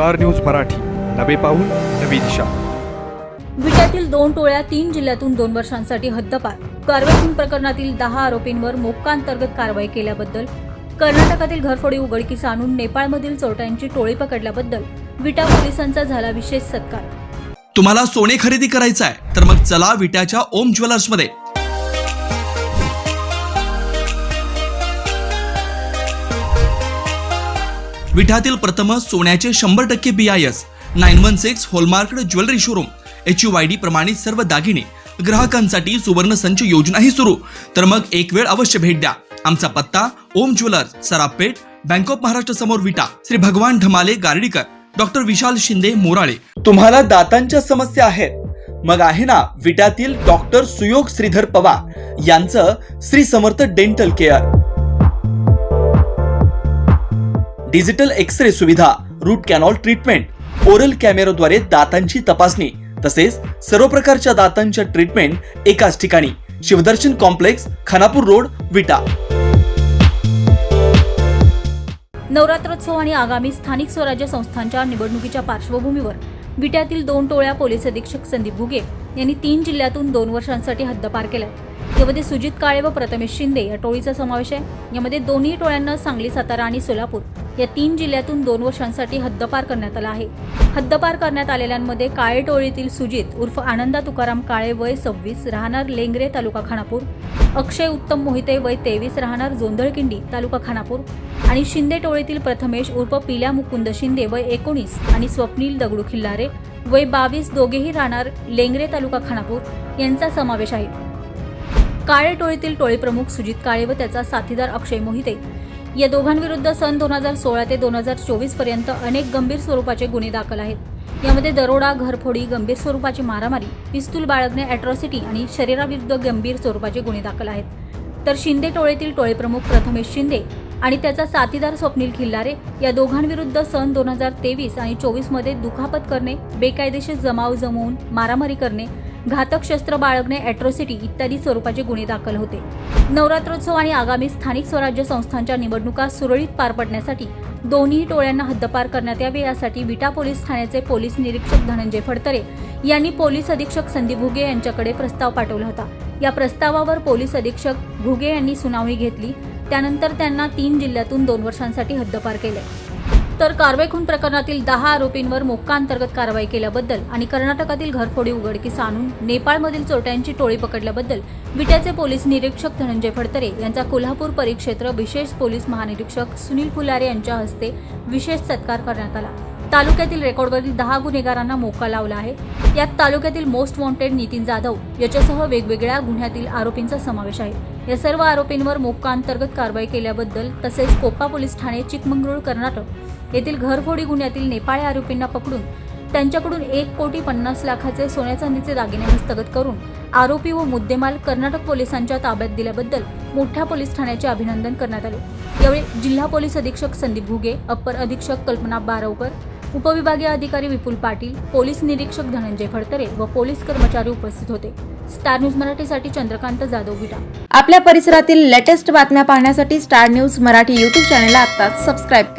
Star news Marathi. नवे पाऊल नवी दिशा. विट्यातील दोन टोळ्या तीन जिल्ह्यातून दोन वर्षांसाठी हद्दपार. कारवाई प्रकरणातील दहा आरोपींवर मोक्का अंतर्गत कारवाई केल्याबद्दल कर्नाटकातील घरफोडी उघडकीस आणून नेपाळमधील चोरट्यांची टोळी पकडल्याबद्दल विटा पोलिसांचा झाला विशेष सत्कार. तुम्हाला सोने खरेदी करायचं आहे तर मग चला विट्याच्या ओम ज्वेलर्समध्ये. विठातील प्रथम सोन्याचे शंभर टक्के B I S nine one six hallmark jewellery showroom H U Y D प्रमाणित सर्व दागिने ग्राहकांसाठी सुवर्ण संच योजनाही सुरू. तर मग एक वेळ अवश्य भेट द्या. आमचा पत्ता Om jewellers Sarapeth bank of Maharashtra समोर विटा श्री भगवान ढमाले गार्डीकर डॉक्टर विशाल शिंदे मोराळे. तुम्हाला दातांच्या समस्या आहेत. मग आहे ना विटातील डॉक्टर सुयोग श्रीधर पवार यांचं Shri Samarth dental care. Digital X ray सुविधा रूट कॅनॉल ट्रीटमेंट ओरल कॅमेराद्वारे दातांची तपासणी तसेच सर्व प्रकारच्या दातांच्या ट्रीटमेंट एकाच ठिकाणी. Shivdarshan complex Khanapur road Vita. नवरात्रोत्सव आणि आगामी स्थानिक स्वराज्य संस्थांच्या निवडणुकीच्या पार्श्वभूमीवर विट्यातील दोन टोळ्या पोलीस अधीक्षक संदीप भुगे यांनी तीन जिल्ह्यातून दोन वर्षांसाठी हद्दपार केलाय. यामध्ये सुजित काळे व प्रथमेश शिंदे या टोळीचा समावेश आहे. यामध्ये दोन्ही टोळ्यांना सांगली सातारा आणि सोलापूर. या तीन जिल्ह्यातून दोन वर्षांसाठी हद्दपार करण्यात आला आहे. हद्दपार करण्यात आलेल्यांमध्ये काळे टोळीतील सुजित उर्फ आनंदा तुकाराम काळे वय सव्वीस राहणार लेंगरे तालुका खानापूर अक्षय उत्तम मोहिते वय तेवीस राहणार जोंधळकिंडी तालुका खानापूर आणि शिंदे टोळीतील प्रथमेश उर्फ पिल्या मुकुंद शिंदे वय एकोणीस आणि स्वप्नील दगडू खिल्लारे वय बावीस दोघेही राहणार लेंगरे तालुका खानापूर यांचा समावेश आहे. काळे टोळीतील टोळीप्रमुख सुजित काळे व त्याचा साथीदार अक्षय मोहिते या दोघांविरुद्ध सन दोन हजार सोळा ते दोन हजार चोवीसपर्यंत अनेक गंभीर स्वरूपाचे गुन्हे दाखल आहेत. यामध्ये दरोडा घरफोडी गंभीर स्वरूपाची मारामारी पिस्तूल बाळगणे अॅट्रॉसिटी आणि शरीराविरुद्ध गंभीर स्वरूपाचे गुन्हे दाखल आहेत. तर शिंदे टोळेतील टोळेप्रमुख प्रथमेश शिंदे आणि त्याचा साथीदार स्वप्नील खिल्लारे या दोघांविरुद्ध सन दोन हजार तेवीस आणि चोवीसमध्ये दुखापत करणे बेकायदेशीर जमाव जमवून मारामारी करणे घातक शस्त्र बाळगणे अॅट्रॉसिटी इत्यादी स्वरूपाचे गुन्हे दाखल होते. नवरात्रोत्सव आणि आगामी स्थानिक स्वराज्य संस्थांच्या निवडणुका सुरळीत पार पडण्यासाठी दोन्ही टोळ्यांना हद्दपार करण्यात यावे यासाठी विटा पोलीस ठाण्याचे पोलीस निरीक्षक धनंजय फडतरे यांनी पोलीस अधीक्षक संदीप भुगे यांच्याकडे प्रस्ताव पाठवला होता. या प्रस्तावावर पोलीस अधीक्षक भुगे यांनी सुनावणी घेतली. त्यानंतर त्यांना तीन जिल्ह्यातून दोन वर्षांसाठी हद्दपार केले. तर कारवाई खून प्रकरणातील दहा आरोपींवर मोक्का अंतर्गत कारवाई केल्याबद्दल आणि कर्नाटकातील घरफोडी उघडकीस आणून नेपाळमधील चोरट्यांची टोळी पकडल्याबद्दल विट्याचे पोलीस निरीक्षक धनंजय फडतरे यांचा कोल्हापूर परिक्षेत्र विशेष पोलीस महानिरीक्षक सुनील फुलारे यांच्या हस्ते विशेष सत्कार करण्यात आला. तालुक्यातील रेकॉर्डवरील दहा गुन्हेगारांना मोका लावला आहे. यात तालुक्यातील मोस्ट वॉन्टेड नितीन जाधव याच्यासह वेगवेगळ्या गुन्ह्यातील आरोपींचा समावेश आहे. या सर्व आरोपींवर मोक्का अंतर्गत कारवाई केल्याबद्दल तसेच कोप्पा पोलीस ठाणे चिकमंगळूर कर्नाटक येथील घरफोडी गुन्ह्यातील नेपाळी आरोपींना पकडून त्यांच्याकडून एक कोटी पन्नास लाखाचे सोन्या चांदीचे दागिने हस्तगत करून आरोपी व मुद्देमाल कर्नाटक पोलिसांच्या ताब्यात दिल्याबद्दल मोठ्या पोलीस ठाण्याचे अभिनंदन करण्यात आले. यावेळी जिल्हा पोलीस अधीक्षक संदीप भुगे अप्पर अधीक्षक कल्पना बारवकर उपविभागीय अधिकारी विपुल पाटील पोलीस निरीक्षक धनंजय फडतरे व पोलीस कर्मचारी उपस्थित होते. स्टार न्यूज मराठीसाठी चंद्रकांत जाधव विटा. आपल्या परिसरातील लेटेस्ट बातम्या पाहण्यासाठी स्टार न्यूज मराठी यूट्यूब चॅनलला आता सबस्क्राईब करा.